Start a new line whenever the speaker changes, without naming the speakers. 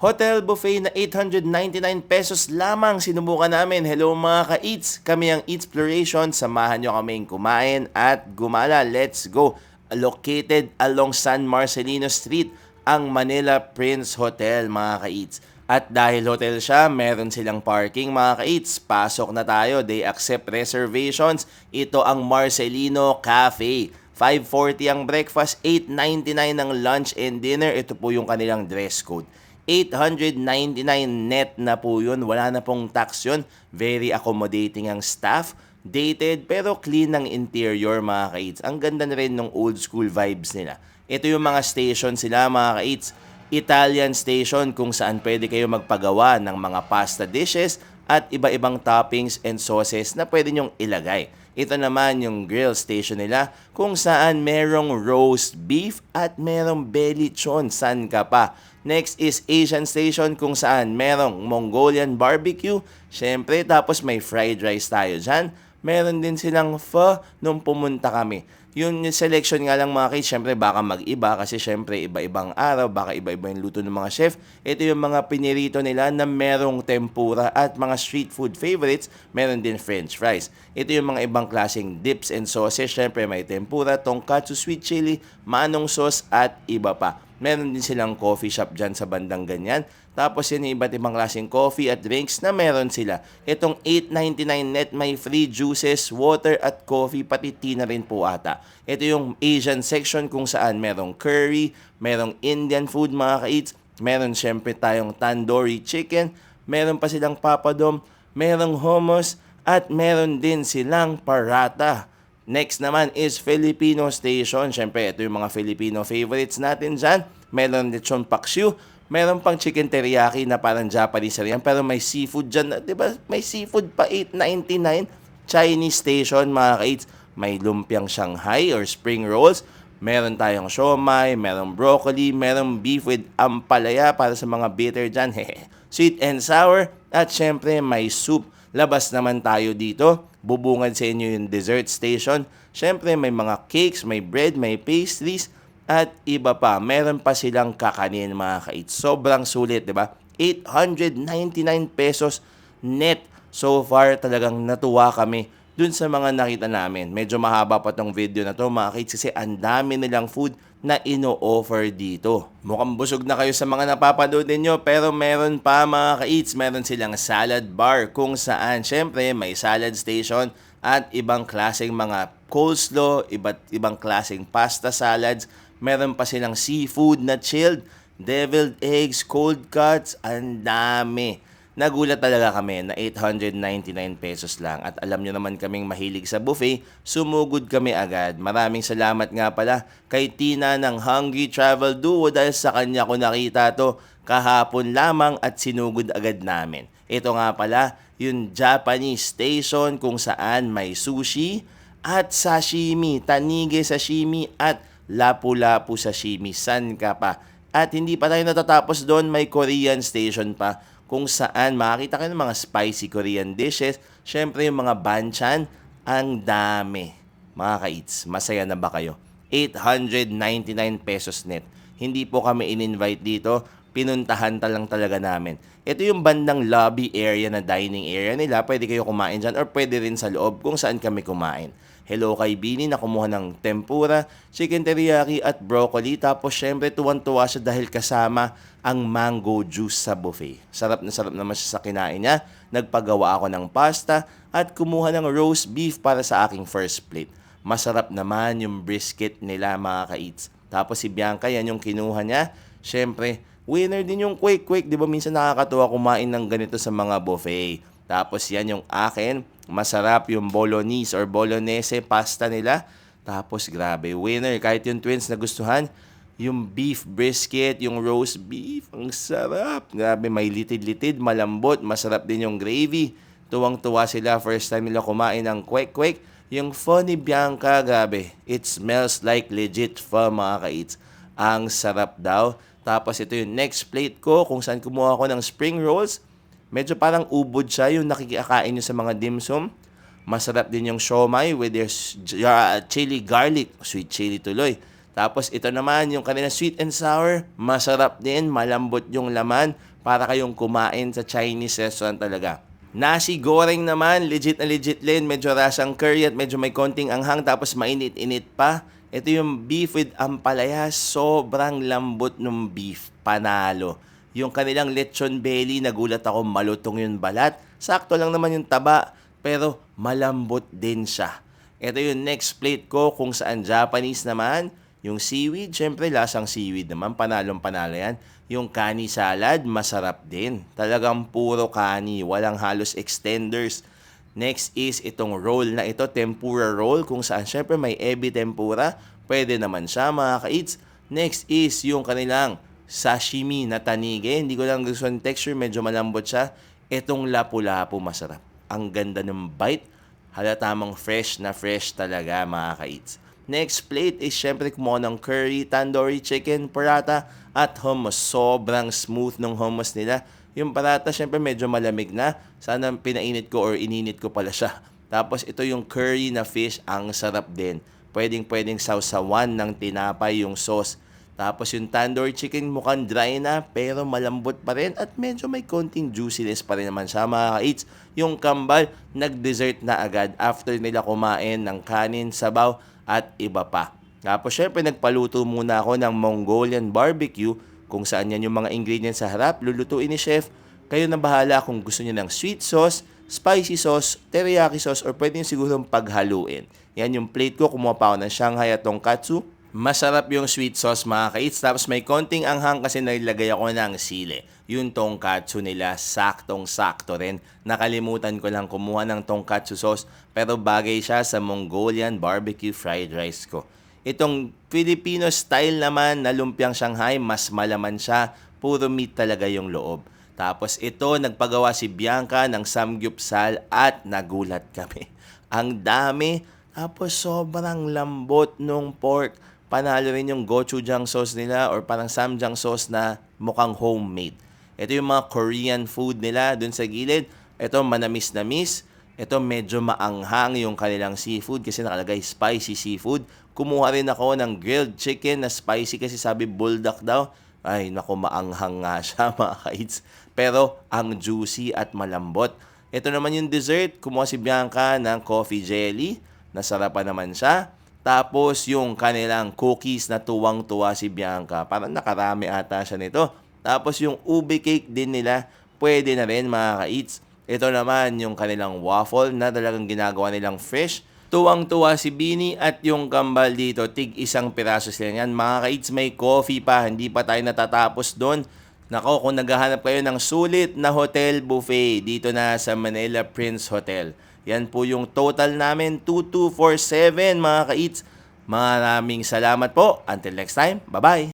Hotel buffet na 899 pesos lamang sinubukan namin. Hello mga ka-eats! Kami ang Eatsploration. Samahan nyo kaming kumain at gumala. Let's go! Located along San Marcelino Street, ang Manila Prince Hotel mga ka-eats. At dahil hotel siya, meron silang parking mga ka-eats. Pasok na tayo. They accept reservations. Ito ang Marcelino Cafe. 540 ang breakfast, 899 ang lunch and dinner. Ito po yung kanilang dress code. 899 net na po yun. Wala na pong tax yun. Very accommodating ang staff. Dated pero clean ang interior mga ka-eats. Ang ganda na rin ng old school vibes nila. Ito yung mga station sila mga ka-eats. Italian station kung saan pwede kayo magpagawa ng mga pasta dishes at iba-ibang toppings and sauces na pwede nyong ilagay. Ito naman yung grill station nila kung saan merong roast beef at merong belly chon. San ka pa? Next is Asian station kung saan merong Mongolian barbecue. Siyempre, tapos may fried rice tayo dyan. Meron din silang pho nung pumunta kami. Yung selection nga lang mga kids, syempre baka mag-iba kasi syempre iba-ibang araw, baka iba-iba yung luto ng mga chef. Ito yung mga pinirito nila na merong tempura at mga street food favorites, meron din french fries. Ito yung mga ibang klaseng dips and sauces, syempre may tempura, tonkatsu, sweet chili, manong sauce at iba pa. Meron din silang coffee shop dyan sa bandang ganyan. Tapos yun yung iba't ibang klaseng coffee at drinks na meron sila. Itong 8.99 net may free juices, water at coffee, pati tea na rin po ata. Ito yung Asian section kung saan merong curry, merong Indian food mga ka-eats, meron syempre tayong tandoori chicken, meron pa silang papadom, merong hummus, at meron din silang parata. Next naman is Filipino Station. Siyempre, ito yung mga Filipino favorites natin dyan. Meron lechon paksiw. Meron pang chicken teriyaki na parang Japanese rin. Pero may seafood dyan. Di ba? May seafood pa 8.99. Chinese Station, mga kaits. May lumpiang Shanghai or spring rolls. Meron tayong siomay, merong broccoli, merong beef with ampalaya para sa mga bitter dyan. Sweet and sour. At syempre, may soup. Labas naman tayo dito bubungad sa inyo yung dessert station. Siyempre, may mga cakes, may bread, may pastries, at iba pa. Meron pa silang kakanin mga kait. Sobrang sulit, di ba? 899 pesos net. So far, talagang natuwa kami dun sa mga nakita namin. Medyo mahaba pa tong video na to mga kids kasi ang dami nilang food na ino-offer dito. Mukhang busog na kayo sa mga napapanood ninyo pero meron pa mga ka-eats. Meron silang salad bar kung saan syempre may salad station at ibang klaseng mga coleslaw, iba't ibang klaseng pasta salads. Meron pa silang seafood na chilled, deviled eggs, cold cuts, ang dami. Nagulat talaga kami na 899 pesos lang at alam nyo naman kaming mahilig sa buffet, sumugod kami agad. Maraming salamat nga pala kay Tina ng Hungry Travel Duo dahil sa kanya ko nakita to kahapon lamang at sinugod agad namin. Ito nga pala yung Japanese station kung saan may sushi at sashimi, tanige sashimi at lapu-lapu sashimi. San ka pa? At hindi pa tayo natatapos doon, may Korean station pa kung saan makakita kayo ng mga spicy Korean dishes. Siyempre yung mga banchan, ang dami. Mga ka-eats, masaya na ba kayo? 899 pesos net. Hindi po kami in-invite dito, pinuntahan ta lang talaga namin. Ito yung bandang lobby area na dining area nila. Pwede kayo kumain dyan or pwede rin sa loob kung saan kami kumain. Hello kay Bini na kumuha ng tempura, chicken teriyaki at broccoli. Tapos syempre tuwan-tuwa siya dahil kasama ang mango juice sa buffet. Sarap na sarap naman siya sa kinain niya. Nagpagawa ako ng pasta at kumuha ng roast beef para sa aking first plate. Masarap naman yung brisket nila mga ka-eats. Tapos si Bianca, yan yung kinuha niya. Syempre, winner din yung quick quick. Di ba minsan nakakatuwa kumain ng ganito sa mga buffet. Tapos yan yung akin. Masarap yung bolognese or bolognese pasta nila. Tapos grabe, winner. Kahit yung twins na gustuhan, yung beef brisket, yung roast beef, ang sarap. Grabe, may litid-litid, malambot, masarap din yung gravy. Tuwang-tuwa sila, first time nila kumain ng kwek-kwek. Yung funny Bianca, grabe, it smells like legit pho mga ka-eats. Ang sarap daw. Tapos ito yung next plate ko kung saan kumuha ko ng spring rolls. Medyo parang ubod siya yung nakikakain nyo sa mga dim sum. Masarap din yung siomay with their uh, chili garlic. Sweet chili tuloy. Tapos ito naman yung kanina sweet and sour. Masarap din, malambot yung laman. para kayong kumain sa Chinese restaurant talaga. Nasi goreng naman, legit na legit din. Medyo rasang curry at medyo may konting anghang tapos mainit-init pa. Ito yung beef with ampalaya. Sobrang lambot ng beef. Panalo. Yung kanilang lechon belly, nagulat ako malutong yung balat. Sakto lang naman yung taba, pero malambot din siya. Ito yung next plate ko kung saan Japanese naman. Yung seaweed, syempre lasang seaweed naman, panalong panalo yan. Yung kani salad, masarap din. Talagang puro kani, walang halos extenders. Next is itong roll na ito, tempura roll, kung saan syempre may ebi tempura. Pwede naman siya mga ka-eats. Next is yung kanilang sashimi na tanige. Hindi ko lang gusto yung texture, medyo malambot siya. Itong lapu-lapu masarap. Ang ganda ng bite. Halatamang fresh na fresh talaga mga ka-eats. Next plate is syempre kumuha ng curry, tandoori chicken, parata, at hummus. Sobrang smooth ng hummus nila. Yung parata syempre medyo malamig na. Sana pinainit ko or ininit ko pala siya. Tapos ito yung curry na fish, ang sarap din. Pwedeng pwedeng sausawan ng tinapay yung sauce. Tapos yung tandoori chicken mukhang dry na pero malambot pa rin at medyo may konting juiciness pa rin naman siya mga ka-eats. Yung kambal, nag-dessert na agad after nila kumain ng kanin, sabaw at iba pa. Tapos syempre nagpaluto muna ako ng Mongolian barbecue kung saan yan yung mga ingredients sa harap, lulutuin ni chef. Kayo na bahala kung gusto niyo ng sweet sauce, spicy sauce, teriyaki sauce, or pwede nyo siguro paghaluin. Yan yung plate ko, kumuha pa ako ng Shanghai at Tonkatsu. Masarap yung sweet sauce mga ka-eats. Tapos may konting anghang kasi nilagay ako ng sile. Yung tonkatsu nila, saktong-sakto rin. Nakalimutan ko lang kumuha ng tonkatsu sauce. Pero bagay siya sa Mongolian barbecue fried rice ko. Itong Filipino style naman na lumpiang Shanghai, mas malaman siya. Puro meat talaga yung loob. Tapos ito, nagpagawa si Bianca ng samgyupsal at nagulat kami. Ang dami. Tapos sobrang lambot nung pork. Panalo rin yung gochujang sauce nila or parang samjang sauce na mukhang homemade. Ito yung mga Korean food nila dun sa gilid. Ito manamis-namis. Ito medyo maanghang yung kanilang seafood kasi nakalagay spicy seafood. Kumuha rin ako ng grilled chicken na spicy kasi sabi bulldog daw. Ay, naku, maanghang nga siya mga kaits. Pero ang juicy at malambot. Ito naman yung dessert. Kumuha si Bianca ng coffee jelly. Nasarapan naman siya. Tapos yung kanilang cookies na tuwang-tuwa si Bianca. Parang nakarami ata siya nito. Tapos yung ube cake din nila, pwede na rin mga ka-eats. Ito naman yung kanilang waffle na talagang ginagawa nilang fresh. Tuwang-tuwa si Bini at yung kambal dito, tig isang piraso sila yan. Mga ka-eats, may coffee pa, hindi pa tayo natatapos doon. Nako, kung naghahanap kayo ng sulit na hotel buffet dito na sa Manila Prince Hotel. Yan po yung total namin, 2247 mga ka-eats. Maraming salamat po. Until next time, bye-bye!